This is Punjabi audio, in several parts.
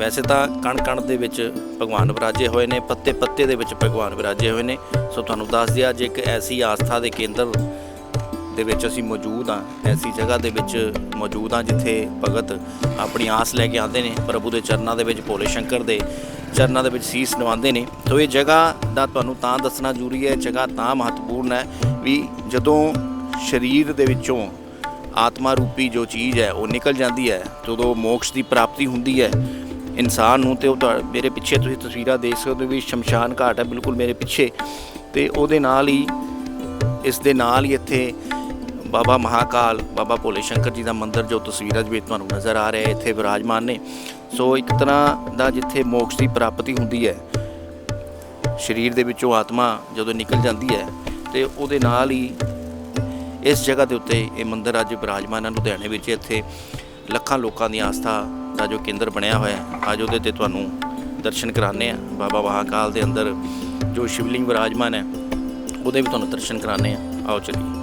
ਵੈਸੇ ਤਾਂ ਕਣ ਕਣ ਦੇ ਵਿੱਚ ਭਗਵਾਨ ਵਿਰਾਜੇ ਹੋਏ ਨੇ, ਪੱਤੇ ਪੱਤੇ ਦੇ ਵਿੱਚ ਭਗਵਾਨ ਵਿਰਾਜੇ ਹੋਏ ਨੇ। ਸੋ ਤੁਹਾਨੂੰ ਦੱਸ ਦਿਆ ਅੱਜ ਇੱਕ ਐਸੀ ਆਸਥਾ ਦੇ ਕੇਂਦਰ ਦੇ ਵਿੱਚ ਅਸੀਂ ਮੌਜੂਦ ਹਾਂ, ਐਸੀ ਜਗ੍ਹਾ ਦੇ ਵਿੱਚ ਮੌਜੂਦ ਹਾਂ ਜਿੱਥੇ ਭਗਤ ਆਪਣੀ ਆਸ ਲੈ ਕੇ ਆਉਂਦੇ ਨੇ, ਪ੍ਰਭੂ ਦੇ ਚਰਨਾਂ ਦੇ ਵਿੱਚ ਭੋਲੇ ਸ਼ੰਕਰ ਦੇ ਚਰਨਾਂ ਦੇ ਵਿੱਚ ਸੀਸ ਨਿਵਾਉਂਦੇ ਨੇ। ਸੋ ਇਹ ਜਗ੍ਹਾ ਦਾ ਤੁਹਾਨੂੰ ਤਾਂ ਦੱਸਣਾ ਜ਼ਰੂਰੀ ਹੈ ਜਗ੍ਹਾ ਤਾਂ ਮਹੱਤਵਪੂਰਨ ਹੈ ਵੀ ਜਦੋਂ ਸਰੀਰ ਦੇ ਵਿੱਚੋਂ ਆਤਮਾ ਰੂਪੀ ਜੋ ਚੀਜ਼ ਹੈ, ਉਹ ਨਿਕਲ ਜਾਂਦੀ ਹੈ, ਜਦੋਂ ਮੋਕਸ਼ ਦੀ ਪ੍ਰਾਪਤੀ ਹੁੰਦੀ ਹੈ ਇਨਸਾਨ ਨੂੰ ਤੇ ਉਹ ਤੁਹਾ- ਮੇਰੇ ਪਿੱਛੇ ਤੁਸੀਂ ਤਸਵੀਰਾਂ ਦੇਖ ਸਕਦੇ ਹੋ ਵੀ ਸ਼ਮਸ਼ਾਨ ਘਾਟ ਹੈ ਬਿਲਕੁਲ ਮੇਰੇ ਪਿੱਛੇ ਤੇ ਉਹਦੇ ਨਾਲ ਹੀ, ਇਸ ਦੇ ਨਾਲ ਹੀ ਇੱਥੇ ਬਾਬਾ ਮਹਾਕਾਲ, ਬਾਬਾ ਭੋਲੇ ਸ਼ੰਕਰ ਜੀ ਦਾ ਮੰਦਿਰ ਜੋ ਤਸਵੀਰਾਂ 'ਚ ਵੀ ਤੁਹਾਨੂੰ ਨਜ਼ਰ ਆ ਰਿਹਾ ਹੈ, ਇੱਥੇ ਵਿਰਾਜਮਾਨ ਨੇ। ਸੋ ਇੱਕ ਤਰ੍ਹਾਂ ਦਾ ਜਿੱਥੇ ਮੋਕਸ਼ ਦੀ ਪ੍ਰਾਪਤੀ ਹੁੰਦੀ ਹੈ, ਸਰੀਰ ਦੇ ਵਿੱਚੋਂ ਆਤਮਾ ਜਦੋਂ ਨਿਕਲ ਜਾਂਦੀ ਹੈ ਤੇ ਉਹਦੇ ਨਾਲ ਹੀ ਇਸ ਜਗ੍ਹਾ ਦੇ ਉੱਤੇ ਇਹ ਮੰਦਿਰ ਅੱਜ ਵਿਰਾਜਮਾਨ ਹੈ, ਲੁਧਿਆਣੇ ਵਿੱਚ ਇੱਥੇ ਲੱਖਾਂ ਲੋਕਾਂ ਦੀ ਆਸਥਾ ਦਾ ਜੋ ਕੇਂਦਰ ਬਣਿਆ ਹੋਇਆ ਹੈ, ਅੱਜ ਉਹਦੇ ਤੇ ਤੁਹਾਨੂੰ ਦਰਸ਼ਨ ਕਰਾਣੇ ਆ ਬਾਬਾ ਮਹਾਕਾਲ ਦੇ ਅੰਦਰ ਜੋ ਸ਼ਿਵਲਿੰਗ ਵਿਰਾਜਮਾਨ ਹੈ, ਉਹਦੇ ਵੀ ਤੁਹਾਨੂੰ ਦਰਸ਼ਨ ਕਰਾਣੇ ਆ ਆਓ ਚਲੀਏ।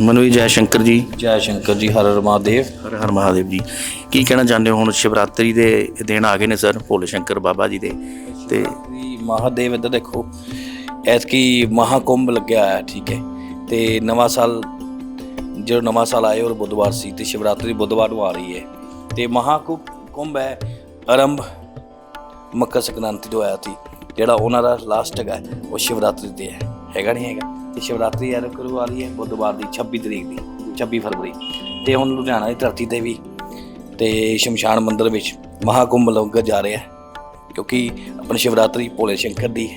ਮਨੋਈ ਜੈ ਸ਼ੰਕਰ ਜੀ। ਜੈ ਸ਼ੰਕਰ ਜੀ ਹਰ ਹਰ ਮਹਾਦੇਵ। ਹਰ ਹਰ ਮਹਾਦੇਵ ਜੀ। ਕੀ ਕਹਿਣਾ ਚਾਹੁੰਦੇ ਹੋ ਹੁਣ ਸ਼ਿਵਰਾਤਰੀ ਦੇ ਦਿਨ ਆ ਗਏ ਨੇ ਸਰ ਭੋਲੇ ਸ਼ੰਕਰ ਬਾਬਾ ਜੀ ਦੇ? ਤੇ ਮਹਾਦੇਵ ਇੱਧਰ ਦੇਖੋ ਐਤਕੀ ਮਹਾਕੁੰਭ ਲੱਗਿਆ ਹੈ ਠੀਕ ਹੈ। ਤੇ ਨਵਾਂ ਸਾਲ ਜਿਹੜਾ ਨਵਾਂ ਸਾਲ ਆਏ ਔਰ ਬੁੱਧਵਾਰ ਸੀ ਤੇ ਸ਼ਿਵਰਾਤਰੀ ਬੁੱਧਵਾਰ ਨੂੰ ਆ ਰਹੀ ਹੈ। ਤੇ ਮਹਾਕੁੰਭ ਕੁੰਭ ਹੈ ਆਰੰਭ ਮਕਰ ਸੰਕ੍ਰਾਂਤੀ ਤੋਂ ਆਇਆ ਸੀ ਜਿਹੜਾ ਉਹਨਾਂ ਦਾ ਲਾਸਟ ਹੈਗਾ ਉਹ ਸ਼ਿਵਰਾਤਰੀ ਤੇ ਹੈ। ਹੈਗਾ ਨਹੀਂ ਹੈਗਾ? ਤੇ ਸ਼ਿਵਰਾਤਰੀ ਆਰੰਭ ਕਰੂ ਰਹੀ ਹੈ, ਬੁੱਧਵਾਰ ਦੀ 26 ਤਰੀਕ ਦੀ 26 ਫਰਵਰੀ। ਤੇ ਹੁਣ ਲੁਧਿਆਣਾ ਦੀ ਧਰਤੀ ਤੇ ਵੀ ਤੇ ਸ਼ਮਸ਼ਾਨ ਮੰਦਿਰ ਵਿੱਚ ਮਹਾਕੁੰਭ ਲੰਗਰ ਜਾ ਰਿਹਾ ਕਿਉਂਕਿ ਆਪਣੀ ਸ਼ਿਵਰਾਤਰੀ ਭੋਲੇ ਸ਼ੰਕਰ ਦੀ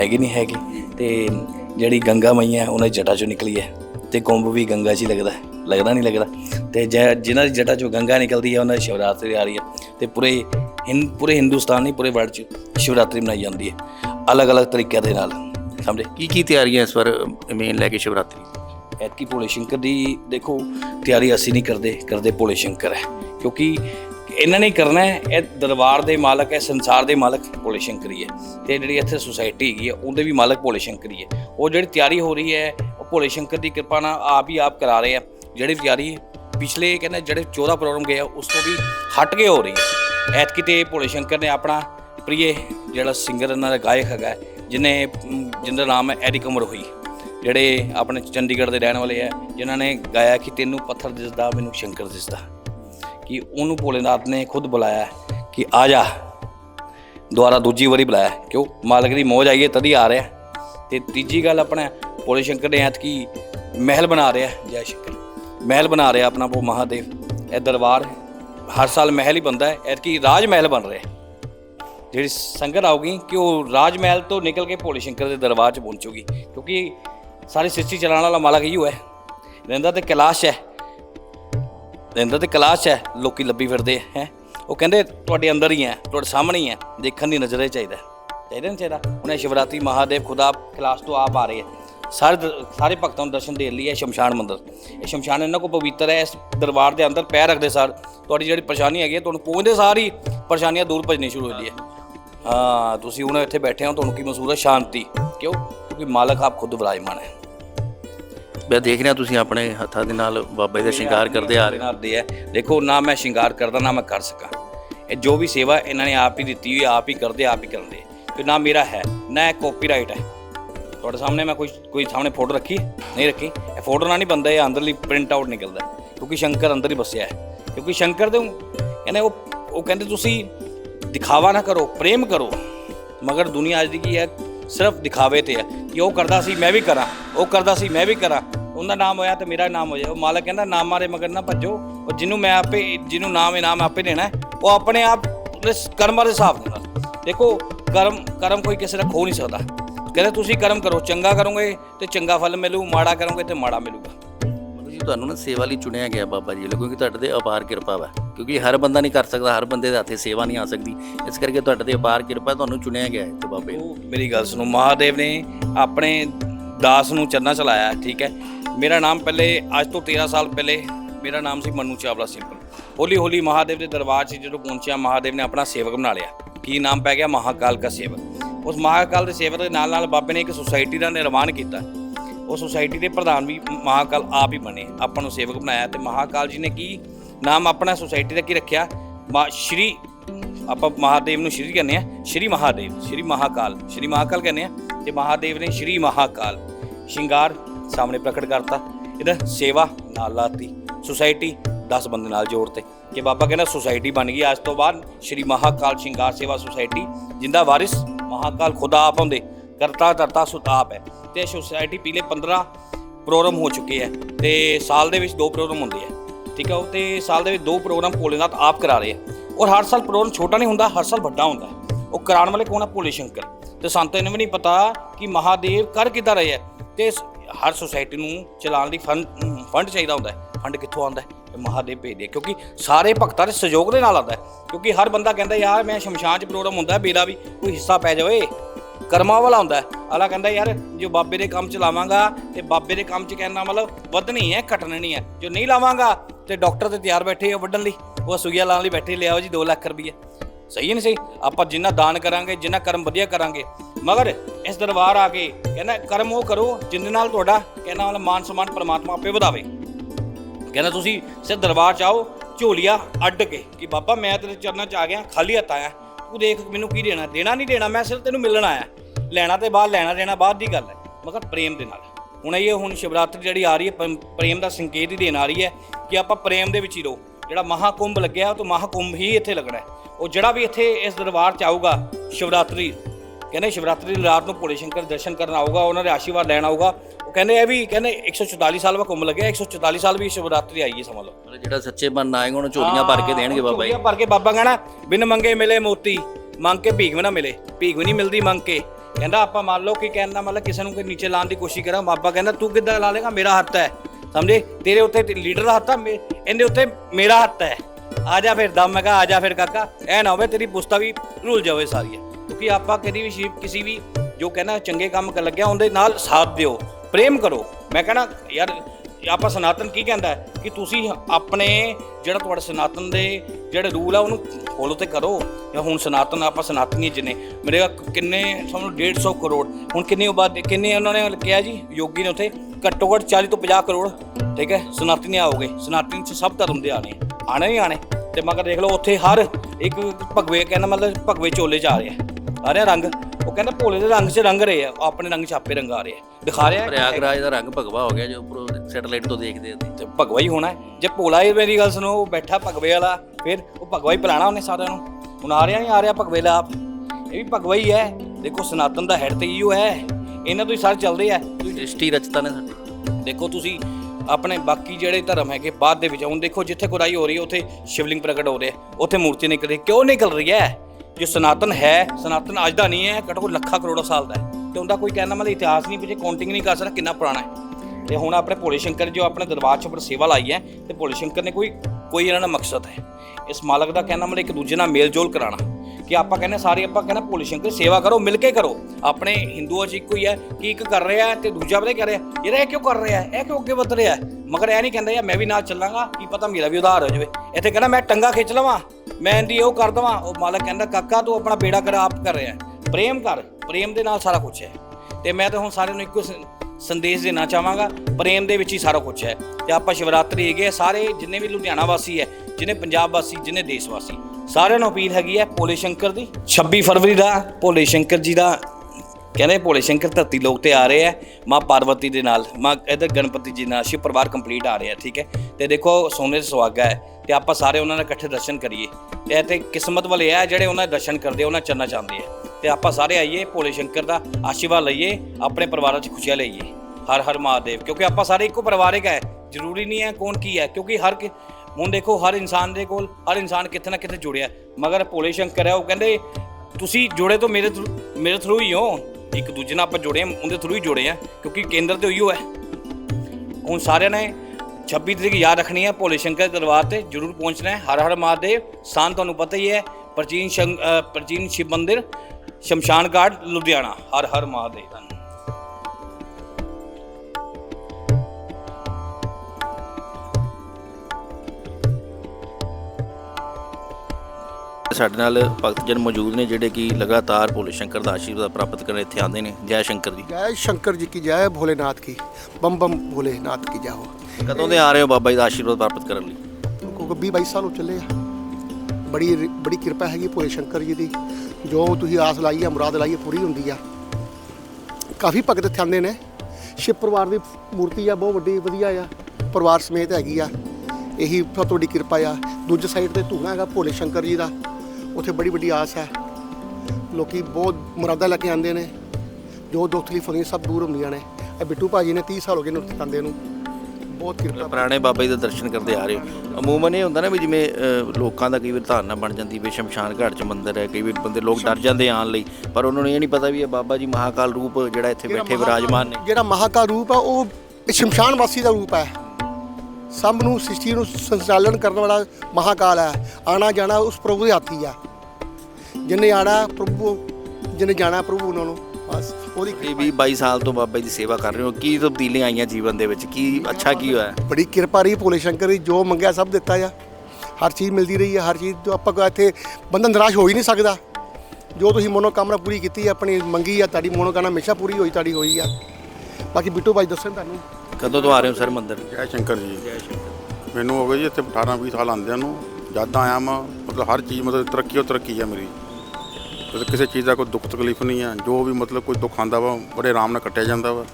ਹੈਗੀ ਨਹੀਂ ਹੈਗੀ, ਤੇ ਜਿਹੜੀ ਗੰਗਾ ਮਈਆ ਉਹਨਾਂ ਦੀ ਜਟਾ ਚੋਂ ਨਿਕਲੀ ਹੈ, ਤੇ ਕੁੰਭ ਵੀ ਗੰਗਾ 'ਚ ਹੀ ਲੱਗਦਾ ਲੱਗਦਾ ਨਹੀਂ ਲੱਗਦਾ। ਤੇ ਜੈ- ਜਿਨ੍ਹਾਂ ਦੀ ਜਟਾ ਚੋਂ ਗੰਗਾ ਨਿਕਲਦੀ ਹੈ, ਉਹਨਾਂ ਦੀ ਸ਼ਿਵਰਾਤਰੀ ਆ ਰਹੀ ਹੈ, ਤੇ ਪੂਰੇ ਹਿੰਦ ਪੂਰੇ ਹਿੰਦੁਸਤਾਨ ਨਹੀਂ, ਪੂਰੇ ਵਰਲਡ 'ਚ ਸ਼ਿਵਰਾਤਰੀ ਮਨਾਈ ਜਾਂਦੀ ਹੈ, ਅਲੱਗ-ਅਲੱਗ ਤਰੀਕਿਆਂ ਦੇ ਨਾਲ। ਸਮਝੇ ਕੀ ਕੀ ਤਿਆਰੀਆਂ ਇਸ ਵਾਰ ਮੇਨ ਲੈ ਕੇ ਸ਼ਿਵਰਾਤਰੀ? ਐਤਕੀ ਭੋਲੇ ਸ਼ੰਕਰ ਦੀ ਦੇਖੋ, ਤਿਆਰੀ ਅਸੀਂ ਨਹੀਂ ਕਰਦੇ ਕਰਦੇ ਭੋਲੇ ਸ਼ੰਕਰ ਹੈ। ਕਿਉਂਕਿ ਇਹਨਾਂ ਨੇ ਕਰਨਾ ਹੈ, ਇਹ ਦਰਬਾਰ ਦੇ ਮਾਲਕ ਹੈ ਸੰਸਾਰ ਦੇ ਮਾਲਕ ਭੋਲੇ ਸ਼ੰਕਰ ਹੀ ਹੈ। ਤੇ ਜਿਹੜੀ ਇੱਥੇ ਸੁਸਾਇਟੀ ਹੈਗੀ ਹੈ, ਉਹਦੇ ਵੀ ਮਾਲਕ ਭੋਲੇ ਸ਼ੰਕਰ ਹੀ ਹੈ। ਉਹ ਜਿਹੜੀ ਤਿਆਰੀ ਹੋ ਰਹੀ ਹੈ, ਉਹ ਭੋਲੇ ਸ਼ੰਕਰ ਦੀ ਕਿਰਪਾ ਨਾਲ ਆਪ ਹੀ ਆਪ ਕਰਾ ਰਹੇ ਆ। ਜਿਹੜੀ ਤਿਆਰੀ ਪਿਛਲੇ, ਕਹਿੰਦੇ ਜਿਹੜੇ 14 ਪ੍ਰੋਗਰਾਮ ਗਏ ਆ, ਉਸ ਤੋਂ ਵੀ ਹਟ ਕੇ ਹੋ ਰਹੀ ਹੈ। ਐਤਕੀ ਤੇ ਭੋਲੇ ਸ਼ੰਕਰ ਨੇ ਆਪਣਾ ਪ੍ਰਿਯ ਜਿਹੜਾ ਸਿੰਗਰ ਇਹਨਾਂ ਦਾ ਗਾਇਕ ਹੈਗਾ ਹੈ, ਜਿਹਨੇ ਜਿਹਦਾ ਨਾਮ ਹੈ ਐਰਿਕ ਹੋਈ ਜਿਹੜੇ ਆਪਣੇ ਚੰਡੀਗੜ੍ਹ ਦੇ ਰਹਿਣ ਵਾਲੇ ਆ ਜਿਨ੍ਹਾਂ ਨੇ ਗਾਇਆ ਕਿ ਤੈਨੂੰ ਪੱਥਰ ਦਿਸਦਾ ਮੈਨੂੰ ਸ਼ੰਕਰ ਦਿਸਦਾ। ਕਿ ਉਹਨੂੰ ਭੋਲੇਨਾਥ ਨੇ ਖੁਦ ਬੁਲਾਇਆ ਕਿ ਆ ਜਾ ਦੁਆਰਾ ਦੂਜੀ ਵਾਰੀ ਬੁਲਾਇਆ ਕਿਉਂ? ਮਾਲਕ ਦੀ ਮੌਜ ਆਈ ਹੈ ਤਦ ਹੀ ਆ ਰਿਹਾ। ਤੇ ਤੀਜੀ ਗੱਲ ਆਪਣਾ ਭੋਲੇ ਸ਼ੰਕਰ ਨੇ ਐਤਕੀ ਮਹਿਲ ਬਣਾ ਰਿਹਾ ਜੈ ਸ਼ੰਕਰ। ਮਹਿਲ ਬਣਾ ਰਿਹਾ ਆਪਣਾ ਉਹ ਮਹਾਦੇਵ। ਇਹ ਦਰਬਾਰ ਹਰ ਸਾਲ ਮਹਿਲ ਹੀ ਬੰਦਾ ਹੈ ਐਤਕੀ ਰਾਜ ਮਹਿਲ ਬਣ ਰਿਹਾ ਜਿਹੜੀ ਸੰਗਤ ਆਊਗੀ ਕਿ ਉਹ ਰਾਜ ਮਹਿਲ ਤੋਂ ਨਿਕਲ ਕੇ ਭੋਲੇ ਸ਼ੰਕਰ ਦੇ ਦਰਬਾਰ 'ਚ ਪਹੁੰਚੂਗੀ ਕਿਉਂਕਿ ਸਾਰੀ ਸ੍ਰਿਸ਼ਟੀ ਚਲਾਉਣ ਵਾਲਾ ਮਾਲਕ ਇਹੋ ਹੈ। ਰਹਿੰਦਾ ਤੇ ਕੈਲਾਸ਼ ਹੈ। ਰਹਿੰਦਾ ਤੇ ਕੈਲਾਸ਼ ਹੈ। ਲੋਕੀ ਲੱਭੀ ਫਿਰਦੇ ਹੈ। ਉਹ ਕਹਿੰਦੇ, ਤੁਹਾਡੇ ਅੰਦਰ ਹੀ ਹੈ। ਤੁਹਾਡੇ ਸਾਹਮਣੇ ਹੀ ਹੈ। ਦੇਖਣ ਦੀ ਨਜ਼ਰੇ ਚਾਹੀਦਾ ਹੈ। ਚਾਹੀਦਾ ਨਹੀਂ ਚਾਹੀਦਾ? ਉਹਨੇ ਸ਼ਿਵਰਾਤਰੀ ਮਹਾਦੇਵ ਖੁਦਾ ਕੈਲਾਸ਼ ਤੋਂ ਆਪ ਆ ਰਹੇ ਹੈ। ਸਾਰੇ ਦਰ- ਸਾਰੇ ਭਗਤਾਂ ਨੂੰ ਦਰਸ਼ਨ ਦੇਣ ਲਈ ਇਹ ਸ਼ਮਸ਼ਾਨ ਮੰਦਰ। ਇਹ ਸ਼ਮਸ਼ਾਨ ਇਹਨਾਂ ਕੋ ਪਵਿੱਤਰ ਹੈ। ਇਸ ਦਰਬਾਰ ਦੇ ਅੰਦਰ ਪੈਰ ਰੱਖਦੇ ਸਾਰ। ਤੁਹਾਡੀ ਜਿਹੜੀ ਪਰੇਸ਼ਾਨੀ ਹੈਗੀ ਹੈ, ਤੁਹਾਨੂੰ ਪਹੁੰਚਦੇ ਸਾਰੀ ਪਰੇਸ਼ਾਨੀਆਂ ਦੂਰ ਭਜਣੀ ਸ਼ੁਰੂ ਹੋ ਜਾਂਦੀ ਹੈ ਹਾਂ ਤੁਸੀਂ ਹੁਣ ਇੱਥੇ ਬੈਠੇ ਹੋ ਤੁਹਾਨੂੰ ਕੀ ਮਹਿਸੂਸ ਹੈ? ਸ਼ਾਂਤੀ। ਕਿਉਂ? ਕਿਉਂਕਿ ਮਾਲਕ ਆਪ ਖੁਦ ਵਿਰਾਜਮਾਨ ਹੈ। ਮੈਂ ਦੇਖ ਰਿਹਾ ਤੁਸੀਂ ਆਪਣੇ ਹੱਥਾਂ ਦੇ ਨਾਲ ਬਾਬਾ ਜੀ ਦਾ ਸ਼ਿੰਗਾਰ ਕਰਦੇ ਆ ਰਹੇ ਹੋ। ਕਰਦੇ ਦੇਖੋ ਨਾ ਮੈਂ ਸ਼ਿੰਗਾਰ ਕਰਦਾ ਨਾ ਮੈਂ ਕਰ ਸਕਾਂ। ਇਹ ਜੋ ਵੀ ਸੇਵਾ ਇਹਨਾਂ ਨੇ ਆਪ ਹੀ ਦਿੱਤੀ ਹੋਈ ਆਪ ਹੀ ਕਰਦੇ ਆਪ ਹੀ ਕਰਦੇ ਕਿ ਨਾ ਮੇਰਾ ਹੈ ਨਾ ਇਹ ਕਾਪੀਰਾਈਟ ਹੈ। ਤੁਹਾਡੇ ਸਾਹਮਣੇ ਮੈਂ ਕੋਈ ਕੋਈ ਸਾਹਮਣੇ ਫੋਟੋ ਰੱਖੀ? ਨਹੀਂ ਰੱਖੀ? ਇਹ ਫੋਟੋ ਨਾਲ ਨਹੀਂ ਬੰਦਾ ਇਹ ਅੰਦਰਲੀ ਪ੍ਰਿੰਟ ਆਊਟ ਨਿਕਲਦਾ। ਕਿਉਂਕਿ ਸ਼ੰਕਰ ਅੰਦਰ ਹੀ ਵਸਿਆ ਹੈ। ਕਿਉਂਕਿ ਸ਼ੰਕਰ ਦੇ ਕਹਿੰਦੇ ਉਹ ਉਹ ਕਹਿੰਦੇ ਤੁਸੀਂ ਦਿਖਾਵਾ ਨਾ ਕਰੋ, ਪ੍ਰੇਮ ਕਰੋ। ਮਗਰ ਦੁਨੀਆ ਅੱਜ ਦੀ ਕੀ ਹੈ? ਸਿਰਫ ਦਿਖਾਵੇ ਤੇ ਹੈ। ਕਿ ਉਹ ਕਰਦਾ ਸੀ, ਮੈਂ ਵੀ ਕਰਾਂ। ਉਹ ਕਰਦਾ ਸੀ, ਮੈਂ ਵੀ ਕਰਾਂ। ਉਹਦਾ ਨਾਮ ਹੋਇਆ ਤੇ ਮੇਰਾ ਨਾਮ ਹੋ ਜਾਏ ਉਹ ਮਾਲਕ ਕਹਿੰਦਾ, ਨਾਮਾਂ ਦੇ ਮਗਰ ਨਾ ਭੱਜੋ। ਉਹ ਜਿਹਨੂੰ ਮੈਂ ਆਪੇ, ਜਿਹਨੂੰ ਨਾਮ ਇਨਾਮ ਆਪੇ ਦੇਣਾ ਉਹ ਆਪਣੇ ਆਪ ਉਹਦੇ ਕਰਮਾਂ ਦੇ ਹਿਸਾਬ ਦੇ ਨਾਲ। ਦੇਖੋ, ਕਰਮ ਕਰਮ ਕੋਈ ਕਿਸੇ ਦਾ ਖੋ ਨਹੀਂ ਸਕਦਾ। ਕਹਿੰਦਾ, ਤੁਸੀਂ ਕਰਮ ਕਰੋ, ਚੰਗਾ ਕਰੋਗੇ ਤੇ ਚੰਗਾ ਫਲ ਮਿਲੂ, ਮਾੜਾ ਕਰੋਗੇ ਤੇ ਮਾੜਾ ਮਿਲੂਗਾ। ਤੁਹਾਨੂੰ ਨਾ ਸੇਵਾ ਲਈ ਚੁਣਿਆ ਗਿਆ ਬਾਬਾ ਜੀ ਵੱਲੋਂ, ਕਿਉਂਕਿ ਤੁਹਾਡੇ ਤੇ ਅਪਾਰ ਕਿਰਪਾ ਵਾ। ਕਿਉਂਕਿ ਹਰ ਬੰਦਾ ਨਹੀਂ ਕਰ ਸਕਦਾ, ਹਰ ਬੰਦੇ ਦੇ ਹੱਥੇ ਸੇਵਾ ਨਹੀਂ ਆ ਸਕਦੀ। ਇਸ ਕਰਕੇ ਤੁਹਾਡੇ ਤੇ ਅਪਾਰ ਕਿਰਪਾ ਤੁਹਾਨੂੰ ਚੁਣਿਆ ਗਿਆ ਹੈ ਤੇ ਬਾਬੇ ਉਹ ਮੇਰੀ ਗੱਲ ਸੁਣੋ, ਮਹਾਦੇਵ ਨੇ ਆਪਣੇ ਦਾਸ ਨੂੰ ਚਰਨਾਂ ਚਲਾਇਆ, ਠੀਕ ਹੈ? ਮੇਰਾ ਨਾਮ ਪਹਿਲੇ, ਅੱਜ ਤੋਂ 13 ਸਾਲ ਪਹਿਲੇ, ਮੇਰਾ ਨਾਮ ਸੀ ਮਨੂ ਚਾਵਲਾ ਸਿੰਪਲ। ਹੌਲੀ ਹੌਲੀ ਮਹਾਦੇਵ ਦੇ ਦਰਬਾਰ 'ਚ ਜਦੋਂ ਪਹੁੰਚਿਆ, ਮਹਾਦੇਵ ਨੇ ਆਪਣਾ ਸੇਵਕ ਬਣਾ ਲਿਆ। ਕੀ ਨਾਮ ਪੈ ਗਿਆ? ਮਹਾਕਾਲ ਦਾ ਸੇਵਕ। ਉਸ ਮਹਾਕਾਲ ਦੇ ਸੇਵਕ ਦੇ ਨਾਲ ਨਾਲ ਬਾਬੇ ਨੇ ਇੱਕ ਸੁਸਾਇਟੀ ਦਾ ਨਿਰਮਾਣ ਕੀਤਾ। ਉਹ ਸੁਸਾਇਟੀ ਦੇ ਪ੍ਰਧਾਨ ਵੀ ਮਹਾਕਾਲ ਆਪ ਹੀ ਬਣੇ, ਆਪਾਂ ਨੂੰ ਸੇਵਕ ਬਣਾਇਆ ਤੇ ਮਹਾਕਾਲ ਜੀ ਨੇ ਕੀ ਨਾਮ ਆਪਣਾ ਸੁਸਾਇਟੀ ਦਾ ਕੀ ਰੱਖਿਆ? ਮਾ, ਸ਼੍ਰੀ, ਆਪਾਂ ਮਹਾਦੇਵ ਨੂੰ ਸ਼੍ਰੀ ਕਹਿੰਦੇ ਆ, ਸ਼੍ਰੀ ਮਹਾਦੇਵ, ਸ਼੍ਰੀ ਮਹਾਕਾਲ ਸ਼੍ਰੀ ਮਹਾਕਾਲ ਕਹਿੰਦੇ ਆ ਤੇ ਮਹਾਦੇਵ ਨੇ ਸ਼੍ਰੀ ਮਹਾਕਾਲ, ਸ਼ਿੰਗਾਰ ਸਾਹਮਣੇ ਪ੍ਰਗਟ ਕਰਤਾ, ਇਹਦਾ ਸੇਵਾ ਨਾਲ ਲਾਤੀ ਸੁਸਾਇਟੀ 10 ਬੰਦੇ ਨਾਲ ਜੋੜਤੇ ਕਿ ਬਾਬਾ ਕਹਿੰਦਾ ਸੁਸਾਇਟੀ ਬਣ ਗਈ, ਅੱਜ ਤੋਂ ਬਾਅਦ ਸ਼੍ਰੀ ਮਹਾਕਾਲ ਸ਼ਿੰਗਾਰ ਸੇਵਾ ਸੁਸਾਇਟੀ ਜਿੰਦਾ ਵਾਰਿਸ, ਮਹਾਕਾਲ ਖੁਦਾ ਆਪ ਹੁੰਦੇ ਕਰਤਾ ਧਰਤਾ ਸੁਤਾਪ ਹੈ ਤੇ ਸੁਸਾਇਟੀ ਪਿਛਲੇ 15 ਪ੍ਰੋਗਰਾਮ ਹੋ ਚੁੱਕੇ ਹੈ ਤੇ ਸਾਲ ਦੇ ਵਿੱਚ ਦੋ ਪ੍ਰੋਗਰਾਮ ਹੁੰਦੇ ਆ ਠੀਕ ਹੈ ਉਹ ਤੇ ਸਾਲ ਦੇ ਵਿੱਚ ਦੋ ਪ੍ਰੋਗਰਾਮ ਭੋਲੇਨਾਥ ਆਪ ਕਰਾ ਰਹੇ ਆ ਔਰ ਹਰ ਸਾਲ ਪ੍ਰੋਗਰਾਮ ਛੋਟਾ ਨਹੀਂ ਹੁੰਦਾ ਹਰ ਸਾਲ ਵੱਡਾ ਹੁੰਦਾ ਹੈ। ਉਹ ਕਰਾਉਣ ਵਾਲੇ ਕੌਣ ਆ ਭੋਲੇ ਸ਼ੰਕਰ। ਤੇ ਸਾਨੂੰ ਤਾਂ ਇਹਨੂੰ ਵੀ ਨਹੀਂ ਪਤਾ ਕਿ ਮਹਾਦੇਵ ਕਰ ਕਿੱਦਾਂ ਰਹੇ ਹੈ ਤੇ ਹਰ ਸੁਸਾਇਟੀ ਨੂੰ ਚਲਾਉਣ ਲਈ ਫੰਡ ਫੰਡ ਚਾਹੀਦਾ ਹੁੰਦਾ ਹੈ ਫੰਡ ਕਿੱਥੋਂ ਆਉਂਦਾ ਹੈ? ਮਹਾਦੇਵ ਭੇਜਦੇ ਕਿਉਂਕਿ ਸਾਰੇ ਭਗਤਾਂ ਦੇ ਸਹਿਯੋਗ ਦੇ ਨਾਲ ਆਉਂਦਾ ਕਿਉਂਕਿ ਹਰ ਬੰਦਾ ਕਹਿੰਦਾ ਯਾਰ ਮੈਂ ਸ਼ਮਸ਼ਾਨ 'ਚ ਪ੍ਰੋਗਰਾਮ ਹੁੰਦਾ ਹੈ, ਮੇਰਾ ਵੀ ਕੋਈ ਹਿੱਸਾ ਪੈ ਜਾਵੇ। ਕਰਮਾਂ ਵਾਲਾ ਹੁੰਦਾ ਹੈ। ਅਲਾ ਕਹਿੰਦਾ, ਯਾਰ, ਜੋ ਬਾਬੇ ਦੇ ਕੰਮ ਚ ਲਾਵਾਂਗਾ ਤੇ ਬਾਬੇ ਦੇ ਕੰਮ ਚ ਕਹਿਣਾ ਮਤਲਬ ਵਧਣੀ ਹੈ ਘਟਣੀ ਨਹੀਂ ਹੈ। ਜੋ ਨਹੀਂ ਲਾਵਾਂਗਾ ਤੇ ਡਾਕਟਰ ਤੇ ਤਿਆਰ ਬੈਠੇ ਆ ਵੱਢਣ ਲਈ, ਉਹ ਸੂਈਆ ਲਾਉਣ ਲਈ ਬੈਠੇ, ਲਿਆਓ ਜੀ 2 ਲੱਖ ਰੁਪਏ ਸਹੀ ਨਹੀਂ ਸਹੀ? ਆਪਾਂ ਜਿੰਨਾ ਦਾਨ ਕਰਾਂਗੇ, ਜਿੰਨਾ ਕਰਮ ਵਧੀਆ ਕਰਾਂਗੇ। ਮਗਰ ਇਸ ਦਰਬਾਰ ਆ ਕੇ ਕਹਿੰਦਾ, ਕਰਮ ਉਹ ਕਰੋ ਜਿੰਦੇ ਨਾਲ ਤੁਹਾਡਾ ਕਹਿੰਦਾ ਮਤਲਬ ਮਾਨ ਸਨਮਾਨ ਪਰਮਾਤਮਾ ਆਪੇ ਵਧਾਵੇ। ਕਹਿੰਦਾ, ਤੁਸੀਂ ਸਿਰ ਦਰਬਾਰ ਚ ਆਓ, ਝੋਲੀਆ ਅੱਡ ਕੇ ਕਿ ਬਾਬਾ ਮੈਂ ਤੇਰੇ ਚਰਨਾਂ ਚ ਆ ਗਿਆ, ਖਾਲੀ ਹੱਥ ਆਇਆ। ਤੂੰ ਦੇਖ ਮੈਨੂੰ ਕੀ ਦੇਣਾ ਦੇਣਾ ਨਹੀਂ ਦੇਣਾ, ਮੈਂ ਸਿਰਫ ਤੈਨੂੰ ਮਿਲਣ ਆਇਆ। ਲੈਣਾ ਤੇ ਬਾਅਦ ਲੈਣਾ ਦੇਣਾ ਬਾਅਦ ਦੀ ਗੱਲ ਹੈ। ਮਗਰ ਪ੍ਰੇਮ ਦੇ ਨਾਲ। ਹੁਣ ਇਹ ਹੁਣ ਸ਼ਿਵਰਾਤਰੀ ਜਿਹੜੀ ਆ ਰਹੀ ਹੈ, ਪ੍ਰੇਮ ਦਾ ਸੰਕੇਤ ਹੀ ਦੇਣ ਆ ਰਹੀ ਹੈ ਕਿ ਆਪਾਂ ਪ੍ਰੇਮ ਦੇ ਵਿੱਚ ਹੀ ਰਹੋ। ਜਿਹੜਾ ਮਹਾਕੁੰਭ ਲੱਗਿਆ, ਉਹ ਤਾਂ ਮਹਾਕੁੰਭ ਹੀ ਇੱਥੇ ਲੱਗਣਾ ਹੈ। ਉਹ ਜਿਹੜਾ ਵੀ ਇੱਥੇ ਇਸ ਦਰਬਾਰ ਚ ਆਊਗਾ, ਸ਼ਿਵਰਾਤਰੀ, ਕਹਿੰਦੇ ਸ਼ਿਵਰਾਤਰੀ ਦੀ ਰਾਤ ਨੂੰ ਭੋਲੇ ਸ਼ੰਕਰ ਦਰਸ਼ਨ ਕਰਨ ਆਊਗਾ, ਉਹਨਾਂ ਦੇ ਆਸ਼ੀਰਵਾਦ ਲੈਣ ਆਊਗਾ। ਕਹਿੰਦੇ ਇਹ ਵੀ ਕਹਿੰਦੇ 144 ਸਾਲ ਵਾ ਕੁੰਭ ਲੱਗਿਆ 144 ਸਾਲ ਵੀ ਸ਼ਿਵਰਾਤਰੀ ਆਈ ਹੈ ਸਮਝ ਲਓ। ਮਤਲਬ ਜਿਹੜਾ ਸੱਚੇ ਮਨ ਆਏਗਾ ਉਹਨੂੰ ਝੋਲੀਆਂ ਭਰ ਕੇ ਦੇਣਗੇ ਬਾਬਾ ਜੀ। ਝੋਲੀਆਂ ਭਰ ਕੇ ਬਾਬਾ ਕਹਿਣਾ ਬਿਨ ਮੰਗੇ ਮਿਲੇ ਮੋਤੀ ਮੰਗ ਕੇ ਭੀਖ ਵੀ ਨਾ ਮਿਲੇ। ਭੀਖ ਵੀ ਨਹੀਂ ਮਿਲਦੀ ਮੰਗ ਕੇ। ਕਹਿੰਦਾ ਆਪਾਂ ਮੰਨ ਲਓ ਕਿ ਕਹਿੰਦਾ ਮਤਲਬ ਕਿਸੇ ਨੂੰ ਕੋਈ ਨੀਚੇ ਲਾਉਣ ਦੀ ਕੋਸ਼ਿਸ਼ ਕਰਾਂ ਬਾਬਾ ਕਹਿੰਦਾ ਤੂੰ ਕਿੱਦਾਂ ਲਾ ਲੇਗਾ ਮੇਰਾ ਹੱਥ ਹੈ। ਸਮਝੇ? ਤੇਰੇ ਉੱਤੇ ਲੀਡਰ ਦਾ ਹੱਥ ਹੈ ਮੇ- ਇਹਦੇ ਉੱਤੇ ਮੇਰਾ ਹੱਥ ਹੈ। ਆ ਜਾ ਫਿਰ ਦਮ ਮੈਂ ਕਿਹਾ ਆ ਜਾ ਫਿਰ ਕਾਕਾ। ਐ ਨਾ ਹੋਵੇ ਤੇਰੀ ਪੁਸਤਾ ਵੀ ਰੁਲ ਜਾਵੇ ਸਾਰੀ। ਕਿਉਂਕਿ ਆਪਾਂ ਕਦੀ ਵੀ ਸ਼ੀਪ ਕਿਸੇ ਵੀ ਜੋ ਕਹਿੰਦਾ ਚੰਗੇ ਕੰਮ ਕਰ ਲੱਗਿਆ ਉਹਦੇ ਨਾਲ ਸਾਥ ਦਿਓ। ਪ੍ਰੇਮ ਕਰੋ। ਮੈਂ ਕਹਿਣਾ, ਯਾਰ, ਆਪਾਂ ਸਨਾਤਨ ਕੀ ਕਹਿੰਦਾ ਕਿ ਤੁਸੀਂ ਆਪਣੇ ਜਿਹੜਾ ਤੁਹਾਡਾ ਸਨਾਤਨ ਦੇ ਜਿਹੜੇ ਰੂਲ ਆ, ਉਹਨੂੰ ਫੋਲੋ ਤੇ ਕਰੋ। ਜਾਂ ਹੁਣ ਸਨਾਤਨ, ਆਪਾਂ ਸਨਾਤਨੀ ਜਿਨੇ ਮੇਰੇ ਕੋਲ ਕਿੰਨੇ, ਸਮਝੋ 150 ਕਰੋੜ। ਹੁਣ ਕਿੰਨੀ ਆਬਾਦੀ ਕਿੰਨੇ ਉਹਨਾਂ ਨੇ ਕਿਹਾ ਜੀ, ਯੋਗੀ ਨੇ ਉੱਥੇ, ਘੱਟੋ ਘੱਟ 40 ਤੋਂ 50 ਕਰੋੜ। ਠੀਕ ਹੈ? ਸਨਾਤਨੀ ਆਓਗੇ। ਸਨਾਤਨੀ ਚ ਸਭ ਧਰਮ ਦੇ ਆਣੇ। ਆ। ਆਣੇ ਹੀ ਆਣੇ ਤੇ ਮਗਰ ਦੇਖ ਲਓ, ਉੱਥੇ ਹਰ ਇੱਕ ਭਗਵੇ, ਕਹਿੰਦਾ ਮਤਲਬ ਭਗਵੇ ਚੋਲੇ ਚ ਆ। ਰਿਹਾ ਆ ਰਿਹਾ ਰੰਗ। ਉਹ ਕਹਿੰਦਾ ਭੋਲੇ ਦੇ ਰੰਗ 'ਚ ਰੰਗ ਰਹੇ ਆ ਉਹ ਆਪਣੇ ਰੰਗ 'ਚ ਆਪੇ ਰੰਗ ਰਹੇ ਆ। ਦਿਖਾ ਰਿਹਾ ਹੈ। ਪ੍ਰਯਾਗਰਾਜ ਦਾ ਰੰਗ ਭਗਵਾ ਹੋ ਗਿਆ ਜੋ ਉੱਪਰੋਂ ਸੈਟੇਲਾਈਟ ਤੋਂ ਦੇਖਦੇ ਆ ਤੇ ਭਗਵਾ ਹੀ ਹੋਣਾ ਹੈ। ਜੇ ਭੋਲਾ ਹੀ ਮੇਰੀ ਗੱਲ ਸੁਣੋ ਉਹ ਬੈਠਾ ਭਗਵੇ ਵਾਲਾ ਫਿਰ ਉਹ ਭਗਵਾ ਹੀ ਪਿਲਾਣਾ ਉਹਨੇ ਸਾਰਿਆਂ ਨੂੰ। ਹੁਣ ਆ ਰਿਹਾ ਨਹੀਂ ਆ ਰਿਹਾ ਭਗਵੇ ਲਾ ਆਪ? ਇਹ ਵੀ ਭਗਵਾ ਹੀ ਹੈ। ਦੇਖੋ ਸਨਾਤਨ ਦਾ ਹੈਡ ਤੇ ਇਹੋ ਹੈ। ਇਹਨਾਂ ਤੋਂ ਹੀ ਸਾਰੇ ਚੱਲਦੇ ਆ। ਤੁਸੀਂ ਸ੍ਰਿਸ਼ਟੀ ਰਚਤਾ ਨੇ ਸਾਡੇ। ਦੇਖੋ ਤੁਸੀਂ ਆਪਣੇ ਬਾਕੀ ਜਿਹੜੇ ਧਰਮ ਹੈਗੇ ਬਾਅਦ ਦੇ ਵਿੱਚ ਹੁਣ ਦੇਖੋ ਜਿੱਥੇ ਗੁਰਾਈ ਹੋ ਰਹੀ ਹੈ ਉੱਥੇ ਸ਼ਿਵਲਿੰਗ ਪ੍ਰਗਟ ਹੋ ਰਿਹਾ ਉੱਥੇ ਮੂਰਤੀ ਨਿਕਲ ਰਹੀ ਕਿਉਂ ਨਿਕਲ ਰਹੀ ਹੈ? ਜੋ ਸਨਾਤਨ ਹੈ, ਸਨਾਤਨ ਅੱਜ ਦਾ ਨਹੀਂ ਹੈ, ਘੱਟੋ ਘੱਟ ਲੱਖਾਂ ਕਰੋੜਾਂ ਸਾਲ ਦਾ ਹੈ। ਤੇ ਉਹਦਾ ਕੋਈ ਕਹਿਣਾ ਮਤਲਬ ਇਤਿਹਾਸ ਨਹੀਂ ਪਿੱਛੇ ਕਾਊਂਟਿੰਗ ਨਹੀਂ ਕਰ ਸਕਦਾ, ਕਿੰਨਾ ਪੁਰਾਣਾ ਹੈ। ਤੇ ਹੁਣ ਆਪਣੇ ਭੋਲੇ ਸ਼ੰਕਰ ਜੋ ਆਪਣੇ ਦਰਬਾਰ 'ਚ ਉੱਪਰ ਸੇਵਾ ਲਾਈ ਹੈ, ਤੇ ਭੋਲੇ ਸ਼ੰਕਰ ਨੇ ਕੋਈ ਕੋਈ ਇਹਨਾਂ ਦਾ ਮਕਸਦ ਹੈ। ਇਸ ਮਾਲਕ ਦਾ ਕਹਿਣਾ ਮਤਲਬ ਇੱਕ ਦੂਜੇ ਨਾਲ ਮੇਲ ਜੋਲ ਕਰਾਉਣਾ ਕਿ ਆਪਾਂ ਕਹਿੰਦੇ ਸਾਰੇ ਆਪਾਂ ਕਹਿੰਦੇ ਭੋਲੇ ਸ਼ੰਕਰ ਸੇਵਾ ਕਰੋ, ਮਿਲ ਕੇ ਕਰੋ। ਆਪਣੇ ਹਿੰਦੂਆਂ 'ਚ ਇੱਕੋ ਹੀ ਹੈ ਕਿ ਇੱਕ ਕਰ ਰਿਹਾ ਹੈ ਤੇ ਦੂਜਾ ਪਤਾ ਕੀ ਕਰ ਰਿਹਾ ਯਾਰ ਇਹ ਕਿਉਂ ਕਰ ਰਿਹਾ ਹੈ? ਇਹ ਕਿਉਂ ਅੱਗੇ ਵਧ ਰਿਹਾ ਹੈ? ਮਗਰ ਇਹ ਨਹੀਂ ਕਹਿੰਦਾ, ਯਾਰ ਮੈਂ ਵੀ ਨਾਲ ਚੱਲਾਂਗਾ, ਕੀ ਪਤਾ ਮੇਰਾ ਵੀ ਉਧਾਰ ਹੋ ਜਾਵੇ। ਇੱਥੇ ਕਹਿੰਦਾ, ਮੈਂ ਟੰਗਾ ਖਿੱਚ ਲਵਾਂ। ਮੈਂ ਇਹਦੀ ਉਹ ਕਰ ਦਵਾਂ ਉਹ ਮਾਲਕ ਕਹਿੰਦਾ ਕਾਕਾ ਤੂੰ ਆਪਣਾ ਬੇੜਾ ਕਰ ਆਪ ਕਰ ਰਿਹਾ ਪ੍ਰੇਮ ਕਰ ਪ੍ਰੇਮ ਦੇ ਨਾਲ ਸਾਰਾ ਕੁਝ ਹੈ। ਤੇ ਮੈਂ ਤਾਂ ਹੁਣ ਸਾਰਿਆਂ ਨੂੰ ਇੱਕੋ ਸੰਦੇਸ਼ ਦੇਣਾ ਚਾਹਾਂਗਾ ਪ੍ਰੇਮ ਦੇ ਵਿੱਚ ਹੀ ਸਾਰਾ ਕੁਝ ਹੈ। ਤੇ ਆਪਾਂ ਸ਼ਿਵਰਾਤਰੀ ਹੈਗੇ ਆ, ਸਾਰੇ ਜਿੰਨੇ ਵੀ ਲੁਧਿਆਣਾ ਵਾਸੀ ਹੈ ਜਿੰਨੇ ਪੰਜਾਬ ਵਾਸੀ ਜਿੰਨੇ ਦੇਸ਼ ਵਾਸੀ ਸਾਰਿਆਂ ਨੂੰ ਅਪੀਲ ਹੈਗੀ ਹੈ ਭੋਲੇ ਸ਼ੰਕਰ ਦੀ 26 ਫਰਵਰੀ ਦਾ ਭੋਲੇ ਸ਼ੰਕਰ ਜੀ ਦਾ ਕਹਿੰਦੇ ਭੋਲੇ ਸ਼ੰਕਰ ਧਰਤੀ ਲੋਕ ਤੇ ਆ ਰਹੇ ਆ, ਮਾਂ ਪਾਰਵਤੀ ਦੇ ਨਾਲ। ਮਾਂ ਇਧਰ ਗਣਪਤੀ ਜੀ ਨਾਲ, ਸ਼ਿਵ ਪਰਿਵਾਰ ਕੰਪਲੀਟ ਆ ਰਿਹਾ ਠੀਕ ਹੈ? ਤੇ ਦੇਖੋ, ਸੋਨੇ ਦਾ ਸੁਹਾਗਾ ਹੈ, ਤੇ ਆਪਾਂ ਸਾਰੇ ਉਹਨਾਂ ਨਾਲ ਇਕੱਠੇ ਦਰਸ਼ਨ ਕਰੀਏ। ਤੇ ਇਹ ਤੇ ਕਿਸਮਤ ਵਾਲੇ ਆ, ਜਿਹੜੇ ਉਹਨਾਂ ਦੇ ਦਰਸ਼ਨ ਕਰਦੇ ਉਹਨਾਂ ਚੰਨਾ ਚਾਹੁੰਦੇ ਆ। ਤੇ ਆਪਾਂ ਸਾਰੇ ਆਈਏ, ਭੋਲੇ ਸ਼ੰਕਰ ਦਾ ਆਸ਼ੀਰਵਾਦ ਲਈਏ, ਆਪਣੇ ਪਰਿਵਾਰਾਂ 'ਚ ਖੁਸ਼ੀਆਂ ਲਈਏ। ਹਰ ਹਰ ਮਹਾਦੇਵ, ਕਿਉਂਕਿ ਆਪਾਂ ਸਾਰੇ ਇੱਕੋ ਪਰਿਵਾਰਿਕ ਹੈ, ਜ਼ਰੂਰੀ ਨਹੀਂ ਹੈ ਕੌਣ ਕੀ ਹੈ, ਕਿਉਂਕਿ ਹਰ ਕਿ- ਹੁਣ ਦੇਖੋ, ਹਰ ਇਨਸਾਨ ਦੇ ਕੋਲ, ਹਰ ਇਨਸਾਨ ਕਿਤੇ ਨਾ ਕਿਤੇ ਜੁੜਿਆ। ਮਗਰ ਭੋਲੇ ਸ਼ੰਕਰ ਹੈ, ਉਹ ਕਹਿੰਦੇ, ਤੁਸੀਂ ਜੁੜੇ ਤੋਂ ਮੇਰੇ ਥਰੂ ਮੇਰੇ ਥਰੂ ਹੀ ਹੋ। ਇੱਕ ਦੂਜੇ ਨਾਲ ਆਪਾਂ ਜੁੜੇ ਹਾਂ, ਉਹਦੇ ਥਰੂ ਹੀ ਜੁੜੇ ਆ ਕਿਉਂਕਿ ਕੇਂਦਰ ਤੇ ਉਹੀਓ ਹੈ। ਹੁਣ ਸਾਰਿਆਂ ਨੇ 26 ਤਰੀਕ ਯਾਦ ਰੱਖਣੀ ਹੈ, ਭੋਲੇ ਸ਼ੰਕਰ ਦਰਬਾਰ ਤੇ ਜਰੂਰ ਪਹੁੰਚਣਾ ਹੈ। ਹਰ ਹਰ ਮਹਾਦੇਵ ਸਥਾਨ ਤੁਹਾਨੂੰ ਪਤਾ ਹੀ ਹੈ, ਪ੍ਰਾਚੀਨ ਸ਼ੰ- ਪ੍ਰਾਚੀਨ ਸ਼ਿਵ ਮੰਦਿਰ, ਸ਼ਮਸ਼ਾਨ ਘਾਟ, ਲੁਧਿਆਣਾ, ਹਰ ਹਰ ਮਹਾਦੇਵ ਸਾਡੇ ਨਾਲ ਭਗਤ ਜਨ ਮੌਜੂਦ ਨੇ ਜਿਹੜੇ ਕਿ ਲਗਾਤਾਰ ਭੋਲੇ ਸ਼ੰਕਰ ਦਾ ਆਸ਼ੀਰਵਾਦ ਪ੍ਰਾਪਤ ਕਰਨ ਇੱਥੇ ਆਉਂਦੇ ਨੇ। ਜੈ ਸ਼ੰਕਰ ਜੀ। ਜੈ ਸ਼ੰਕਰ ਜੀ ਕੀ ਜੈ ਭੋਲੇਨਾਥ ਕੀ। ਬੰਮ ਬੰਮ ਭੋਲੇਨਾਥ ਕੀ ਜੈ ਕਦੋਂ ਦੇ ਆ ਰਹੇ ਹੋ ਬਾਬਾ ਜੀ ਦਾ ਆਸ਼ੀਰਵਾਦ ਪ੍ਰਾਪਤ ਕਰਨ ਲਈ? ਕੋ 22 ਸਾਲ ਹੋ ਚੱਲੇ ਆ। ਬੜੀ ਬੜੀ ਕਿਰਪਾ ਹੈਗੀ ਭੋਲੇ ਸ਼ੰਕਰ ਜੀ ਦੀ। ਜੋ ਤੁਸੀਂ ਆਸ ਲਾਈ ਆ ਮੁਰਾਦ ਲਾਈ ਆ ਪੂਰੀ ਹੁੰਦੀ ਆ। ਕਾਫੀ ਭਗਤ ਇੱਥੇ ਆਉਂਦੇ ਨੇ। ਸ਼ਿਵ ਪਰਿਵਾਰ ਦੀ ਮੂਰਤੀ ਆ ਬਹੁਤ ਵੱਡੀ ਵਧੀਆ ਆ। ਪਰਿਵਾਰ ਸਮੇਤ ਹੈਗੀ ਆ। ਇਹੀ ਤੁਹਾਡੀ ਕਿਰਪਾ ਆ। ਦੂਜੇ ਸਾਈਡ ਤੇ ਧੂਣਾ ਹੈਗਾ ਭੋਲੇ ਸ਼ੰਕਰ ਜੀ ਦਾ। ਉੱਥੇ ਬੜੀ ਵੱਡੀ ਆਸ ਹੈ। ਲੋਕੀ ਬਹੁਤ ਮੁਰਾਦਾਂ ਲੈ ਕੇ ਆਉਂਦੇ ਨੇ। ਜੋ ਦੁੱਖ ਤਕਲੀਫ ਹੁੰਦੀਆਂ ਸਭ ਦੂਰ ਹੁੰਦੀਆਂ ਨੇ। ਇਹ ਬਿੱਟੂ ਭਾਜੀ ਨੇ 30 ਸਾਲ ਹੋ ਗਏ ਨੇ ਉੱਥੇ ਆਉਂਦੇ ਨੂੰ। ਬਹੁਤ ਕਿਰਪਾ। ਪੁਰਾਣੇ ਬਾਬਾ ਜੀ ਦੇ ਦਰਸ਼ਨ ਕਰਦੇ ਆ ਰਹੇ ਹੋ। ਅਮੂਮਨ ਇਹ ਹੁੰਦਾ ਨਾ ਵੀ ਜਿਵੇਂ ਲੋਕਾਂ ਦਾ ਕਈ ਵਾਰ ਧਾਰਨਾ ਬਣ ਜਾਂਦੀ ਵੀ ਸ਼ਮਸ਼ਾਨ ਘਾਟ 'ਚ ਮੰਦਿਰ ਹੈ ਕਈ ਵਾਰ ਬੰਦੇ ਲੋਕ ਡਰ ਜਾਂਦੇ ਆਉਣ ਲਈ। ਪਰ ਉਹਨਾਂ ਨੂੰ ਇਹ ਨਹੀਂ ਪਤਾ ਵੀ ਇਹ ਬਾਬਾ ਜੀ ਮਹਾਕਾਲ ਰੂਪ ਜਿਹੜਾ ਇੱਥੇ ਬੈਠੇ ਵਿਰਾਜਮਾਨ ਨੇ। ਜਿਹੜਾ ਮਹਾਕਾਲ ਰੂਪ ਆ ਉਹ ਸ਼ਮਸ਼ਾਨ ਵਾਸੀ ਦਾ ਰੂਪ ਹੈ। ਸਭ ਨੂੰ ਸ੍ਰਿਸ਼ਟੀ ਨੂੰ ਸੰਚਾਲਨ ਕਰਨ ਵਾਲਾ ਮਹਾਕਾਲ ਹੈ। ਆਣਾ ਜਾਣਾ ਉਸ ਪ੍ਰਭੂ ਦੇ ਹੱਥ ਆ। ਜਿਹਨੇ ਆਣਾ ਪ੍ਰਭੂ ਜਿਹਨੇ ਜਾਣਾ ਪ੍ਰਭੂ ਉਹਨਾਂ ਨੂੰ ਬਸ ਉਹਦੀ ਇਹ ਵੀ 22 ਸਾਲ ਤੋਂ ਬਾਬਾ ਜੀ ਦੀ ਸੇਵਾ ਕਰ ਰਹੇ ਹੋ। ਕੀ ਤਬਦੀਲੀਆਂ ਆਈਆਂ ਜੀਵਨ ਦੇ ਵਿੱਚ? ਕੀ ਅੱਛਾ ਕੀ ਹੋਇਆ? ਬੜੀ ਕਿਰਪਾ ਰਹੀ ਭੋਲੇ ਸ਼ੰਕਰ ਦੀ ਜੋ ਮੰਗਿਆ ਸਭ ਦਿੱਤਾ ਆ। ਹਰ ਚੀਜ਼ ਮਿਲਦੀ ਰਹੀ ਹੈ ਹਰ ਚੀਜ਼ ਜੋ ਆਪਾਂ ਕੋਈ ਇੱਥੇ ਬੰਦਾ ਨਿਰਾਸ਼ ਹੋ ਹੀ ਨਹੀਂ ਸਕਦਾ। ਜੋ ਤੁਸੀਂ ਮਨੋਕਾਮਨਾ ਪੂਰੀ ਕੀਤੀ ਆਪਣੀ ਮੰਗੀ ਆ ਤੁਹਾਡੀ ਮਨੋਕਾਮਨਾ ਹਮੇਸ਼ਾ ਪੂਰੀ ਹੋਈ ਤੁਹਾਡੀ ਹੋਈ ਆ। ਬਾਕੀ ਬਿੱਟੂ ਭਾਈ ਦੱਸਣ ਤੁਹਾਨੂੰ। ਕਦੋਂ ਤੋਂ ਆ ਰਹੇ ਹੋ ਸਰ ਮੰਦਿਰ? ਜੈ ਸ਼ੰਕਰ ਜੀ। ਮੈਨੂੰ ਹੋ ਗਏ ਜੀ ਇੱਥੇ 18 20 ਸਾਲ ਆਉਂਦਿਆਂ ਨੂੰ। ਜਦ ਆਇਆ ਮੈਂ ਮਤਲਬ ਹਰ ਚੀਜ਼ ਮਤਲਬ ਤਰੱਕੀ ਉਹ ਤਰੱਕੀ ਆ ਮੇਰੀ। ਮਤਲਬ ਕਿਸੇ ਚੀਜ਼ ਦਾ ਕੋਈ ਦੁੱਖ ਤਕਲੀਫ ਨਹੀਂ ਆ। ਜੋ ਵੀ ਮਤਲਬ ਕੋਈ ਦੁੱਖ ਆਉਂਦਾ ਵਾ ਬੜੇ ਆਰਾਮ ਨਾਲ ਕੱਟਿਆ ਜਾਂਦਾ ਵਾ।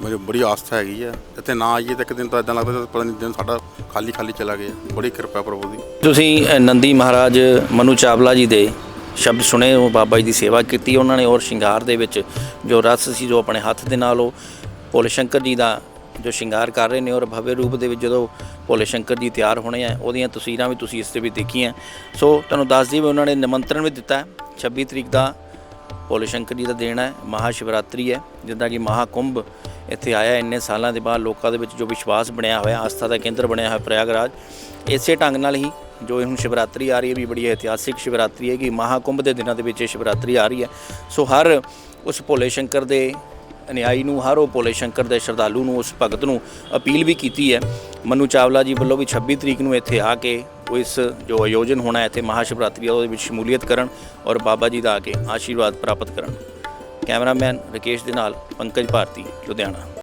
ਮੇਰੀ ਬੜੀ ਆਸਥਾ ਹੈਗੀ ਆ। ਇੱਥੇ ਨਾ ਆਈਏ ਤਾਂ ਇੱਕ ਦਿਨ ਤਾਂ ਇਦਾਂ ਲੱਗਦਾ ਪਤਾ ਨਹੀਂ ਦਿਨ ਸਾਡਾ ਖਾਲੀ ਖਾਲੀ ਚਲਾ ਗਿਆ। ਬੜੀ ਕਿਰਪਾ ਪ੍ਰਭੂ ਦੀ। ਤੁਸੀਂ ਨੰਦੀ ਮਹਾਰਾਜ ਮਨੂ ਚਾਵਲਾ ਜੀ ਦੇ ਸ਼ਬਦ ਸੁਣੇ ਉਹ ਬਾਬਾ ਜੀ ਦੀ ਸੇਵਾ ਕੀਤੀ ਉਹਨਾਂ ਨੇ ਔਰ ਸ਼ਿੰਗਾਰ ਦੇ ਵਿੱਚ ਜੋ ਰਸ ਸੀ ਜੋ ਆਪਣੇ ਹੱਥ ਦੇ ਨਾਲ ਉਹ ਭੋਲੇ ਸ਼ੰਕਰ ਜੀ ਦਾ ਜੋ ਸ਼ਿੰਗਾਰ ਕਰ ਰਹੇ ਨੇ ਔਰ ਭव्य ਰੂਪ ਦੇ ਵਿੱਚ ਜਦੋਂ ਭੋਲੇ ਸ਼ੰਕਰ ਜੀ ਤਿਆਰ ਹੋਣੇ ਆ, ਉਹਦੀਆਂ ਤਸਵੀਰਾਂ ਵੀ ਤੁਸੀਂ ਇਸ ਤੇ ਵੀ ਦੇਖੀਆਂ। ਸੋ ਤੁਹਾਨੂੰ ਦੱਸ ਦਈਏ ਵੀ ਉਹਨਾਂ ਨੇ ਨਿਮੰਤਰਣ ਵੀ ਦਿੱਤਾ ਹੈ। 26 ਤਰੀਕ ਦਾ ਭੋਲੇ ਸ਼ੰਕਰ ਜੀ ਦਾ ਦੇਣ ਹੈ ਮਹਾ ਸ਼ਿਵਰਾਤਰੀ ਹੈ, ਜਿੱਦਾਂ ਕਿ ਮਹਾਕੁੰਭ ਇੱਥੇ ਆਇਆ ਇੰਨੇ ਸਾਲਾਂ ਦੇ ਬਾਅਦ ਲੋਕਾਂ ਦੇ ਵਿੱਚ ਜੋ ਵਿਸ਼ਵਾਸ ਬਣਿਆ ਹੋਇਆ, ਆਸਥਾ ਦਾ ਕੇਂਦਰ ਬਣਿਆ ਹੋਇਆ ਪ੍ਰਯਾਗਰਾਜ, ਇਸੇ ਢੰਗ ਨਾਲ ਹੀ ਜੋ ਹੁਣ ਸ਼ਿਵਰਾਤਰੀ ਆ ਰਹੀ ਹੈ, ਵੀ ਬੜੀ ਇਤਿਹਾਸਿਕ ਸ਼ਿਵਰਾਤਰੀ ਹੈ ਕਿ ਮਹਾਕੁੰਭ ਦੇ ਦਿਨਾਂ ਦੇ ਵਿੱਚ ਇਹ ਸ਼ਿਵਰਾਤਰੀ ਆ ਰਹੀ ਹੈ। ਸੋ ਹਰ ਉਸ ਭੋਲੇ ਸ਼ੰਕਰ ਦੇ ਅਨਿਆਈ ਨੂੰ ਹਰ ਉਹ ਭੋਲੇ ਸ਼ੰਕਰ ਦੇ ਸ਼ਰਧਾਲੂ ਨੂੰ ਉਸ ਭਗਤ ਨੂੰ ਅਪੀਲ ਵੀ ਕੀਤੀ ਹੈ ਮਨੂ ਚਾਵਲਾ ਜੀ ਵੱਲੋਂ ਵੀ 26 ਤਰੀਕ ਨੂੰ ਇੱਥੇ ਆ ਕੇ ਉਹ ਇਸ ਜੋ ਆਯੋਜਨ ਹੋਣਾ ਹੈ ਇੱਥੇ ਮਹਾਸ਼ਿਵਰਾਤਰੀ ਉਹਦੇ ਵਿੱਚ ਸ਼ਮੂਲੀਅਤ ਕਰਨ ਔਰ ਬਾਬਾ ਜੀ ਦਾ ਆ ਕੇ ਆਸ਼ੀਰਵਾਦ ਪ੍ਰਾਪਤ ਕਰਨ ਕੈਮਰਾਮੈਨ ਰਕੇਸ਼ ਦੇ ਨਾਲ ਪੰਕਜ ਭਾਰਤੀ ਲੁਧਿਆਣਾ